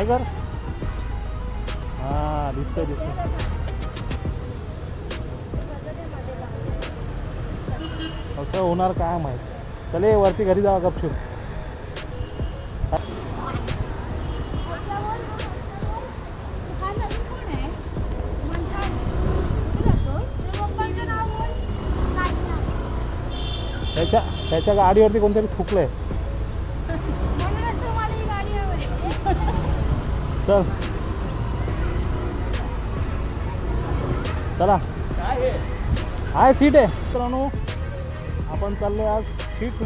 काय कर. हा दिसतंय दिसतंय. कसं होणार काय माहीत. चले वरती घरी जावा गपशूप. त्याच्या त्याच्या गाडीवरती कोणतरी आहे चल. चला. आहे सीट आहे. मित्रांनो आपण चालले आज सीट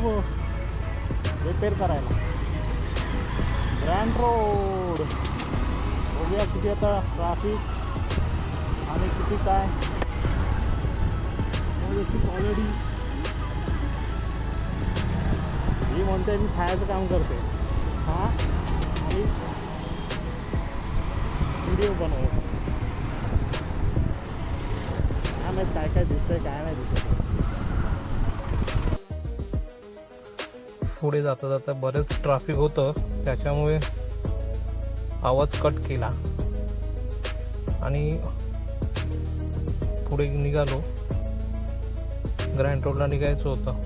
रिपेअर करायला. ग्रँड रोड बघूया किती आता ट्राफिक आणि किती काय. ऑलरेडी ही म्हणते मी खायचं काम करते हां? आणि व्हिडिओ बनवतो काय माहीत काय काय दिसतंय काय नाही दिसत. पुढे जाता जाता बरेच ट्रॅफिक होतं. त्याच्यामुळे आवाज कट केला. आणि पुढे निघालो. ग्रँड रोडला निघायचं होतं.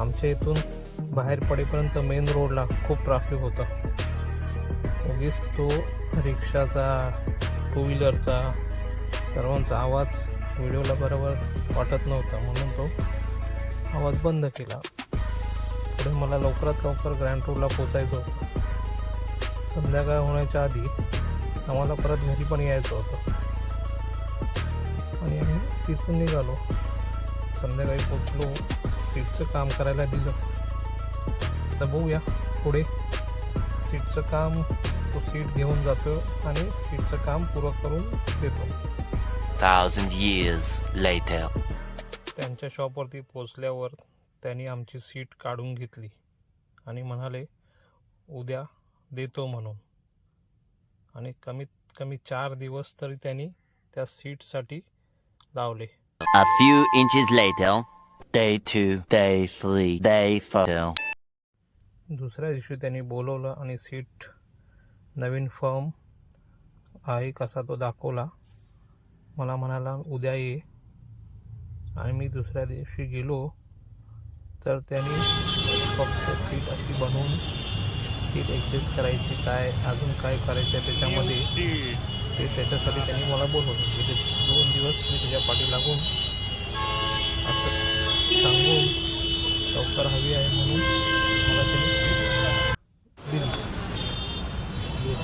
आमच्या इथून बाहेर पडेपर्यंत मेन रोडला खूप ट्रॅफिक होतं. उगीच तो रिक्षाचा टू व्हीलरचा सर्वांचा आवाज व्हिडिओला बरोबर वाटत नव्हता. म्हणून तो आवाज बंद केला. पुढे मला लवकरात लवकर ग्रँड रोडला पोचायचं होतं. संध्याकाळ होण्याच्या आधी आम्हाला परत घरी पण यायचं होतं. आणि आम्ही तिथून निघालो. संध्याकाळी पोचलो सीटचं काम करायला दिलं. तर बघूया पुढे सीटचं काम तो सीट घेऊन जातो आणि सीटचं काम पुरं करून देतो Thousand years later. त्यांच्या शॉपवरती पोचल्यावर त्यांनी आमची सीट काढून घेतली आणि म्हणाले उद्या देतो म्हणून आणि कमीत कमी चार दिवस तरी त्यांनी त्या सीटसाठी लावले A few inches later. Day two, day three, day four. दुसऱ्या दिवशी त्यांनी बोलवलं आणि सीट नवीन फर्म आहे कसा तो दाखवला. मला म्हणाला उद्या ये. आणि मी दुसऱ्या दिवशी गेलो तर त्यांनी फक्त सीट अशी बनवून सीट ॲडजस्ट करायची काय अजून काय करायचं आहे त्याच्यामध्ये. ते त्याच्यासाठी त्यांनी मला बोलवलं. म्हणजे दोन दिवस मी त्याच्या पाठी लागून असं सांगून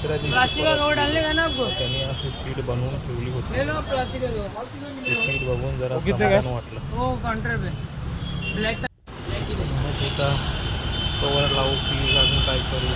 दुसऱ्या रोड आणले का ना हो, त्यांनी अशी सीट बनवून ठेवली होती. सीट बघून जरा समाधान वाटलं. हो कॉन्ट्रॅक्ट अजून काय करू?